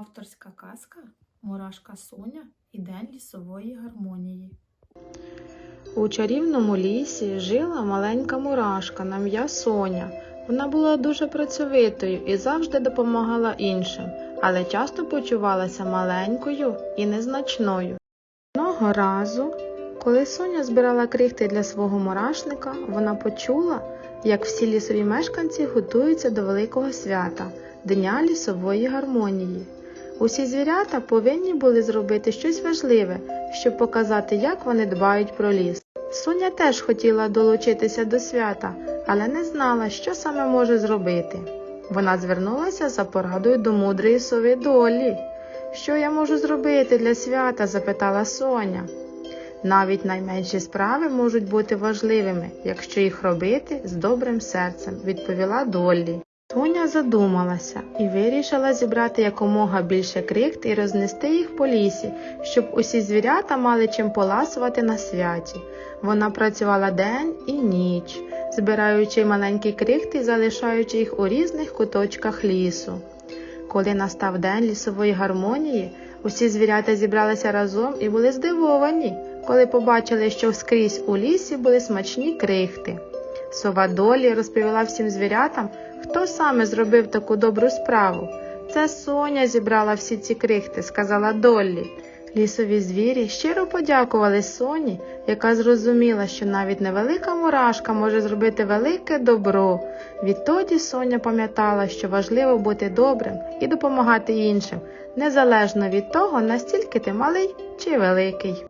Авторська казка Мурашка Соня і День лісової гармонії. У чарівному лісі жила маленька мурашка на ім'я Соня. Вона була дуже працьовитою і завжди допомагала іншим, але часто почувалася маленькою і незначною. Одного разу, коли Соня збирала крихти для свого мурашника, вона почула, як всі лісові мешканці готуються до великого свята Дня лісової гармонії. Усі звірята повинні були зробити щось важливе, щоб показати, як вони дбають про ліс. Соня теж хотіла долучитися до свята, але не знала, що саме може зробити. Вона звернулася за порадою до мудрої сови Долі. Що я можу зробити для свята? запитала Соня. Навіть найменші справи можуть бути важливими, якщо їх робити з добрим серцем, відповіла Доллі. Соня задумалася і вирішила зібрати якомога більше крихт і рознести їх по лісі, щоб усі звірята мали чим поласувати на святі. Вона працювала день і ніч, збираючи маленькі крихти і залишаючи їх у різних куточках лісу. Коли настав день лісової гармонії, усі звірята зібралися разом і були здивовані, коли побачили, що скрізь у лісі були смачні крихти. Сова Долі розповіла всім звірятам, хто саме зробив таку добру справу. Це Соня зібрала всі ці крихти, сказала Доллі. Лісові звірі щиро подякували Соні, яка зрозуміла, що навіть невелика мурашка може зробити велике добро. Відтоді Соня пам'ятала, що важливо бути добрим і допомагати іншим, незалежно від того, настільки ти малий чи великий.